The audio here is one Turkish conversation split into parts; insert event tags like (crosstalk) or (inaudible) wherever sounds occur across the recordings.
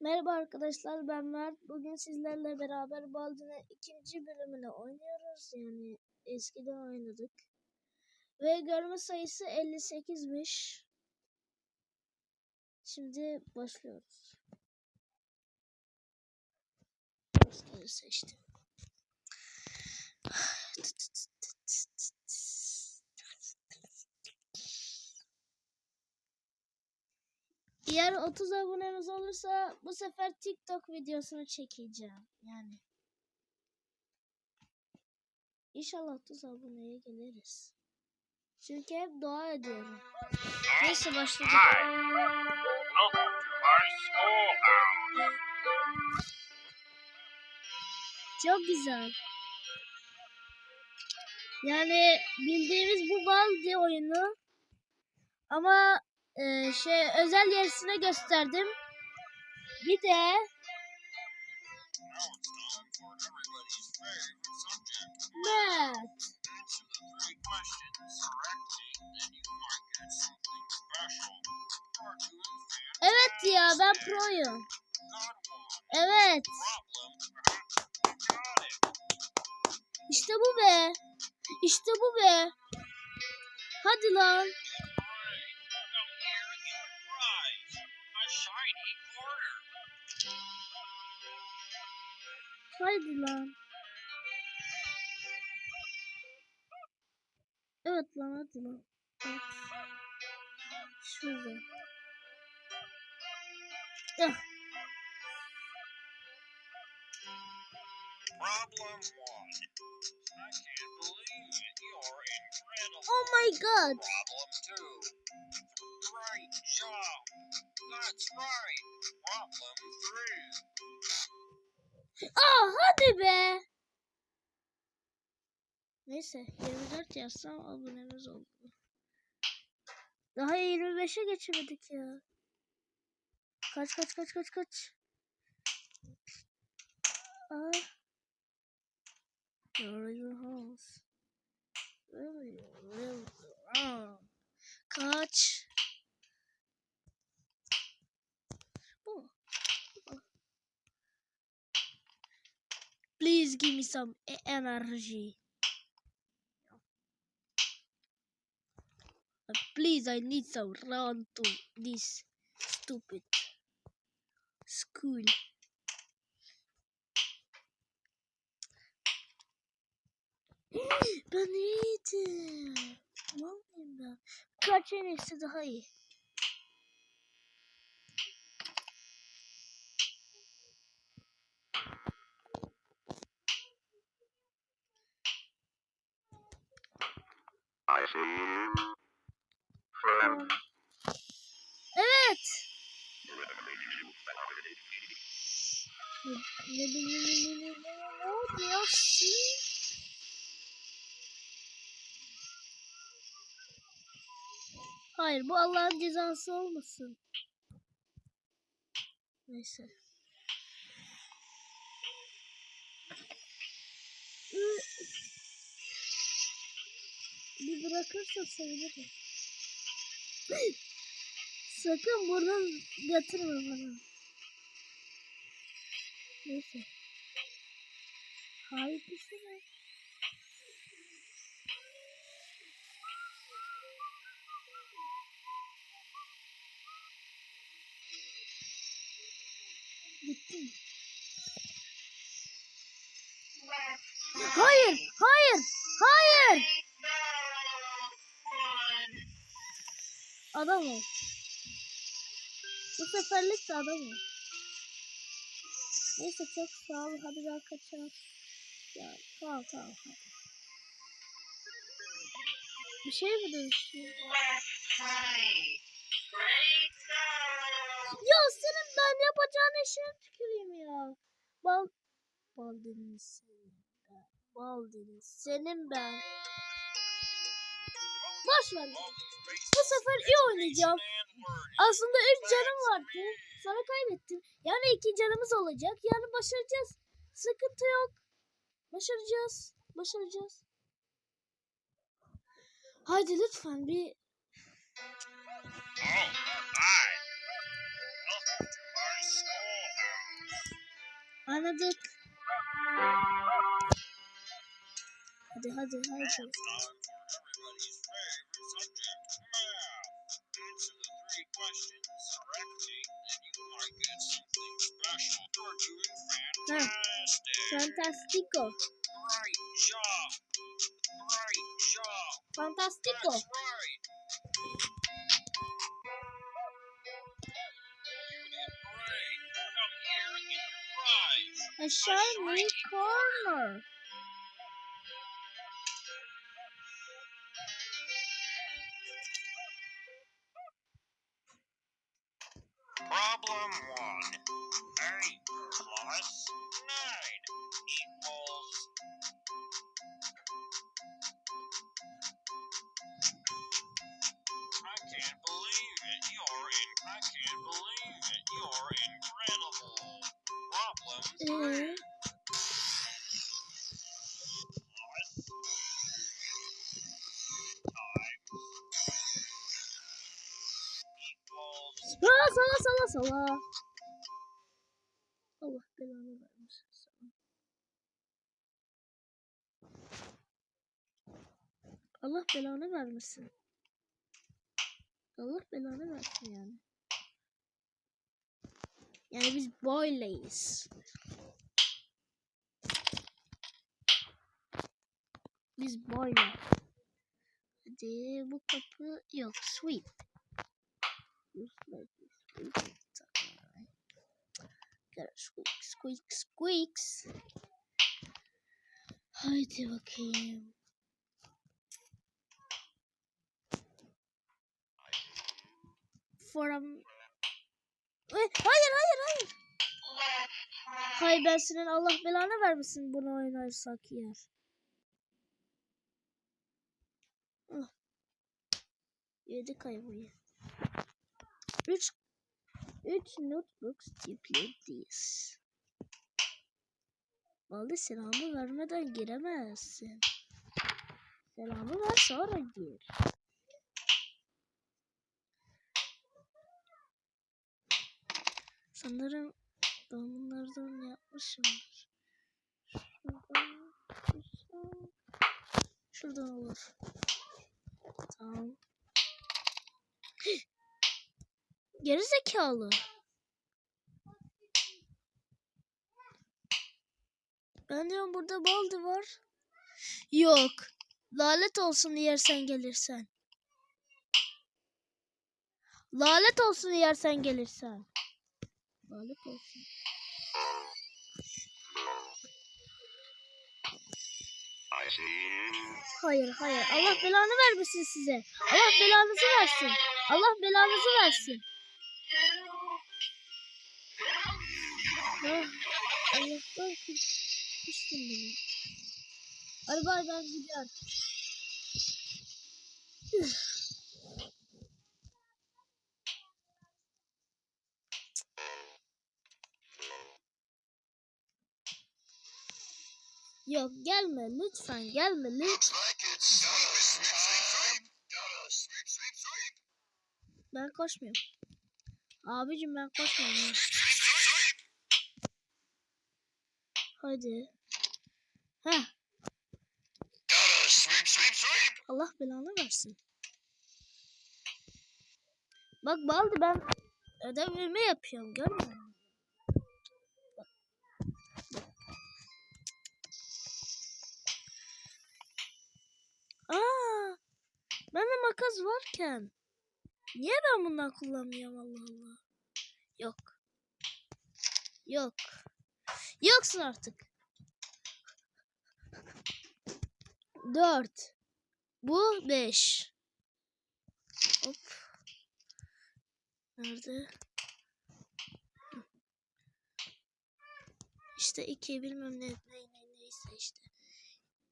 Merhaba arkadaşlar ben Mert. Bugün sizlerle beraber Baldur'un ikinci bölümünü oynuyoruz. Yani eskiden oynadık. Ve görme sayısı 58'miş. Şimdi başlıyoruz. Rastgele seçtim. Eğer 30 abonemiz olursa bu sefer TikTok videosunu çekeceğim. Yani. İnşallah 30 aboneye geliriz. Çünkü hep dua ediyorum. Neyse başladık. Çok güzel. Yani bildiğimiz bu Baldi oyunu ama e, şey özel yerisine gösterdim. Bir de fan Evet ya ben proyum. Evet. İşte bu be. İşte bu be. Hadi lan. Lan. Evet lan hadi lan. Evet. Şurada. Ah, Problem one. I can't believe it. You're incredible. oh my god. Problem two. Great job. That's right. Problem three. Aa hadi be. Neyse 24 yazsam abonemiz oldu. Daha 25'e geçemedik ya. Kaç kaç kaç kaç kaç. Aa. Your house? Kaç. Please give me some e- energy. Please, I need some run to this stupid school. ben iyiydim. Mal mıyım ben? Kaç en Evet. Ne, ne, ne, ne, ne, ne, ne, ne oldu ya? Si? Hayır bu Allah'ın cezası olmasın. Neyse. Ü- Bir bırakırsa sevinirim. Sakın buradan getirme bana. Neyse. Düşürme. Bitti? Hayır, hayır, hayır. Adam ol. Bu seferlik de adam ol. Neyse çok sağ ol. Hadi ben kaçalım. Ya tamam tamam. hadi. Bir şey mi dönüşüyor? Ya senin ben yapacağın işe tüküreyim ya. Bal... Bal deniz senin ben. Bal deniz senin ben. Boş. Bu sefer iyi oynayacağım. Aslında 3 canım vardı. Sonra kaybettim. Yani 2 canımız olacak. Yani başaracağız. Sıkıntı yok. Başaracağız. Başaracağız. Haydi lütfen bir. Anladık. Hadi hadi hadi. Ah, fantastic. Fantastico. Great job. Great job. Fantastico. That's right. You did great. Come here and get your prize. A shiny corner. İt. You're in. I can't. Allah belanı vermesin. Allah belanı vermesin. Allah belanı versin yani. Yani biz böyleyiz. Biz böyle. Hadi bu kapı yok. Gotta squeak, squeak, squeaks. Haydi bakayım. Eh, Hayır, hayır, hayır. Hayır ben senin Allah belanı vermesin bunu oynarsak yer. Ah. Yedik ayvayı. Üç, üç notebooks to play this. Vallahi selamı vermeden giremezsin. Selamı ver sonra gir. Sanırım ben bunlardan yapmışımdır. Şuradan, şuradan, şuradan olur. Tamam. (gasps) Geri zekalı. Ben diyorum burada baldı var. Yok. Lanet olsun yersen gelirsen. Lanet olsun yersen gelirsen. Lanet olsun. Hayır hayır. Allah belanı vermesin size. Allah belanızı versin. Allah belanızı versin. Ah, Allah'tan kurtulmuşsun beni. Bay ben gidiyorum. Yok gelme lütfen gelme lütfen. Ben koşmuyorum. Abicim ben koşmuyorum. Hadi. Heh. Allah belanı versin. Bak Baldi ben ödevimi yapıyorum görmüyor musun? Makas varken niye ben bundan kullanmıyorum Allah Allah? Yok. Yok. Yoksun artık. Dört. Bu 5. Hop. Nerede? İşte 2 bilmem ne, ne, ne neyse işte.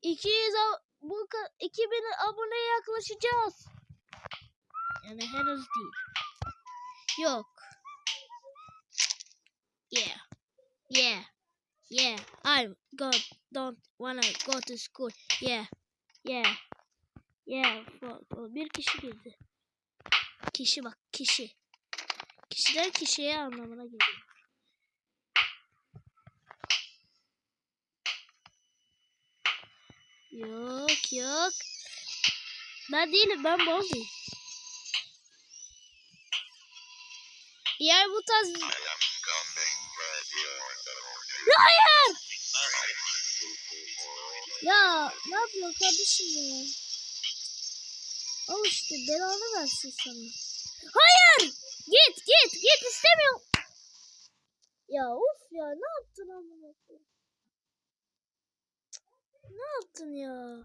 200 ab- bu ka- 2000 aboneye yaklaşacağız. Yani henüz değil. Yok. Yeah. Yeah. Yeah. I go don't wanna go to school. Yeah. Yeah. Yeah. Bir kişi girdi. Kişi bak kişi. Kişiden kişiye anlamına geliyor. Yok yok. Ben değilim ben Bobby. Eğer bu tarz... Hayır! Ya ne yapıyor kardeşim ya? Al işte belanı versin sana. Hayır! Git git git istemiyorum. Ya of ya ne yaptın amına? Ne yaptın ya?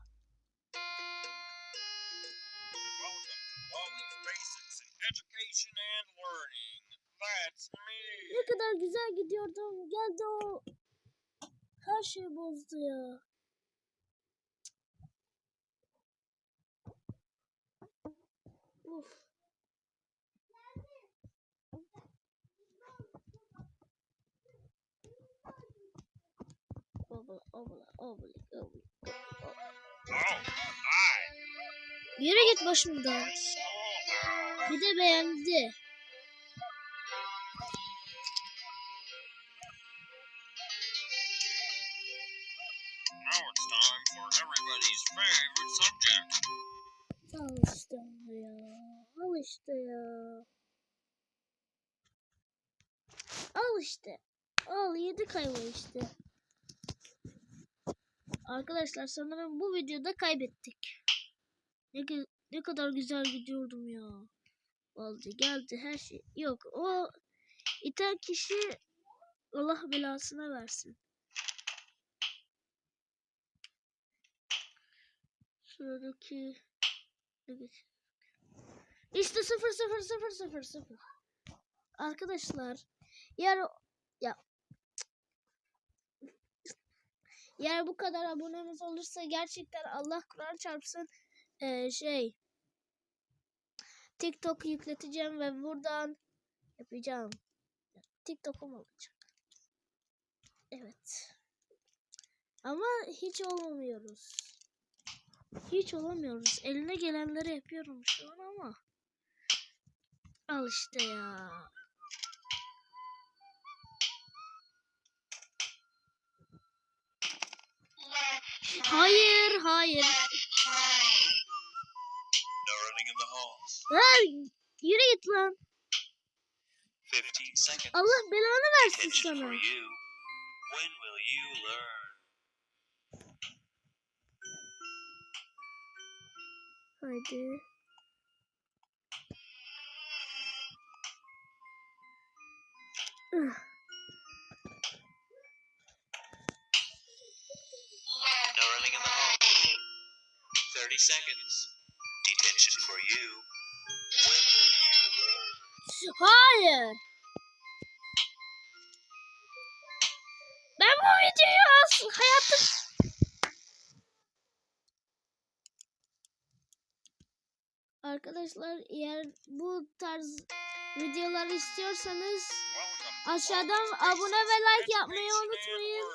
Education and Learning. Ne kadar güzel gidiyordum. Geldi o. Her şeyi bozdu ya. Uf. Obla, obla, obla, obla. Oh. Yürü git başımdan. Bir de beğendi. Al işte. Al yedi kayma işte. Arkadaşlar sanırım bu videoda kaybettik. Ne, ne kadar güzel gidiyordum ya. Oldu geldi her şey. Yok o iten kişi Allah belasına versin. Şuradaki İşte sıfır sıfır sıfır sıfır sıfır. Arkadaşlar eğer ya eğer bu kadar abonemiz olursa gerçekten Allah Kur'an çarpsın eee, şey TikTok yükleteceğim ve buradan yapacağım. TikTok'um olacak. Evet. Ama hiç olmuyoruz. Hiç olamıyoruz. Eline gelenleri yapıyorum şu an ama. Al işte ya. Hayır, hayır. No running in the halls. Lan yürü git lan. 15 seconds. Allah belanı versin sana. for you. When will you learn? Haydi. Ugh. 30 seconds. Detention for you. When will you learn? Hayır. Ben bu videoyu az hayatım... Arkadaşlar eğer bu tarz videolar istiyorsanız aşağıdan abone ve like yapmayı unutmayın.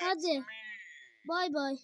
Hadi. Bay bay.